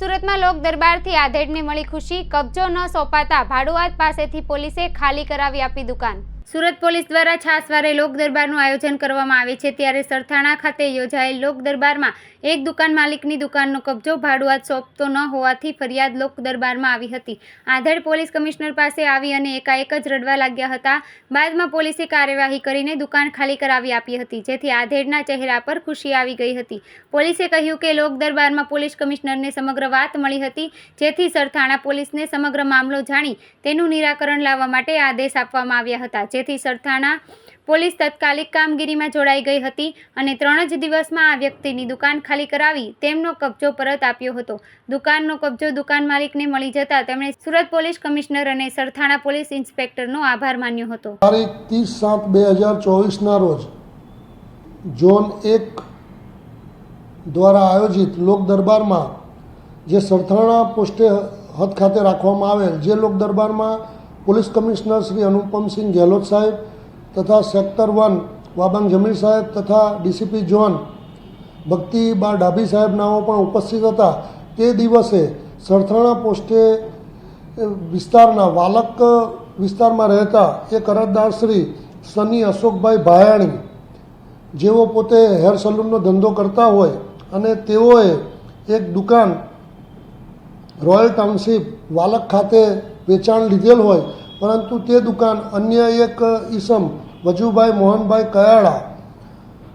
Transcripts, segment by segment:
સુરતમાં લોક દરબારથી આધેડને મળી ખુશી. કબજો ન સોંપાતા ભાડુઆત પાસેથી પોલીસે ખાલી કરાવી આપી દુકાન. સુરત પોલીસ દ્વારા છાસવારે લોક દરબારનું આયોજન કરવામાં આવે છે. ત્યારે સરથાણા ખાતે યોજાયેલ લોક દરબારમાં એક દુકાન માલિકની દુકાનનો કબજો ભાડુઆત સોંપતો ન હોવાથી ફરિયાદ લોક દરબારમાં આવી હતી. આધેડ પોલીસ કમિશનર પાસે આવી અને એકાએક જ રડવા લાગ્યા હતા. બાદમાં પોલીસે કાર્યવાહી કરીને દુકાન ખાલી કરાવી આપી હતી, જેથી આધેડના ચહેરા પર ખુશી આવી ગઈ હતી. પોલીસે કહ્યું કે લોક દરબારમાં પોલીસ કમિશનરને સમગ્ર વાત મળી હતી, જેથી સરથાણા પોલીસને સમગ્ર મામલો જાણી તેનું નિરાકરણ લાવવા માટે આદેશ આપવામાં આવ્યા હતા જેથી સરથાણા પોલીસ તાત્કાલિક કામગીરીમાં જોડાઈ ગઈ હતી અને ત્રણ જ દિવસમાં આ વ્યક્તિની દુકાન ખાલી કરાવી તેમનો કબજો પરત આપ્યો હતો. દુકાનનો કબજો દુકાન માલિકને મળી જતા તેમણે સુરત પોલીસ કમિશનર અને સરથાણા પોલીસ ઇન્સ્પેક્ટરનો આભાર માન્યો હતો. તારીખ ત્રીસ સાત બે હજાર ચોવીસના રોજ ઝોન એક દ્વારા આયોજિત લોક દરબારમાં જે સરથાણા પોસ્ટે હદ ખાતે રાખવામાં આવેલ જે લોક દરબારમાં પોલીસ કમિશનર શ્રી અનુપમસિંહ ગેહલોત સાહેબ તથા સેક્ટર વન વાબાંગ જમીર સાહેબ તથા ડીસીપી જોન ભક્તિ બા ડાભી સાહેબનાઓ પણ ઉપસ્થિત હતા. તે દિવસે સરથાણા પોસ્ટે વિસ્તારના વાલક વિસ્તારમાં રહેતા એક અરજદાર શ્રી સની અશોકભાઈ ભાયાણી, જેઓ પોતે હેર સલૂનનો ધંધો કરતા હોય અને તેઓએ એક દુકાન રોયલ ટાઉનશીપ વાલક ખાતે વેચાણ લીધેલ હોય, પરંતુ તે દુકાન અન્ય એક ઈસમ, વજુભાઈ મોહનભાઈ કયાળા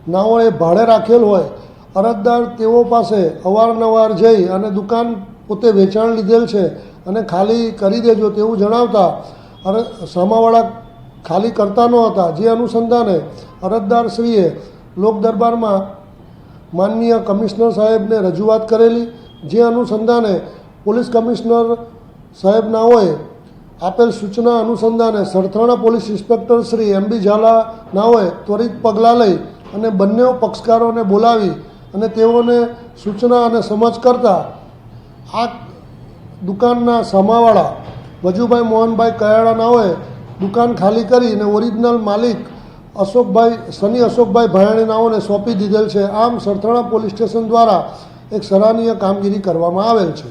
નાઓએ ભાડે રાખેલ હોય. અરજદાર તેઓ પાસે અવારનવાર જઈ અને દુકાન પોતે વેચાણ લીધેલ છે અને ખાલી કરી દેજો તેવું જણાવતા અરે, સામાવાળા ખાલી કરતા ન હતા. જે અનુસંધાને અરજદારશ્રીએ લોક દરબારમાં માનનીય કમિશનર સાહેબને રજૂઆત કરેલી, જે અનુસંધાને પોલીસ કમિશનર સાહેબનાઓએ આપેલ સૂચના અનુસંધાને Sarthana police inspector Shri M B Zala નાઓએ ત્વરિત પગલાં લઈ અને બંને પક્ષકારોને બોલાવી અને તેઓને સૂચના અને સમજ કરતા આ દુકાનના સામાવાળા વજુભાઈ મોહનભાઈ કયાળા નાઓએ દુકાન ખાલી કરીને ઓરિજિનલ માલિક અશોકભાઈ, સની અશોકભાઈ ભાયાણી નાઓને સોંપી દીધેલ છે. આમ સરથાણા પોલીસ સ્ટેશન દ્વારા એક સરાહનીય કામગીરી કરવામાં આવેલ છે.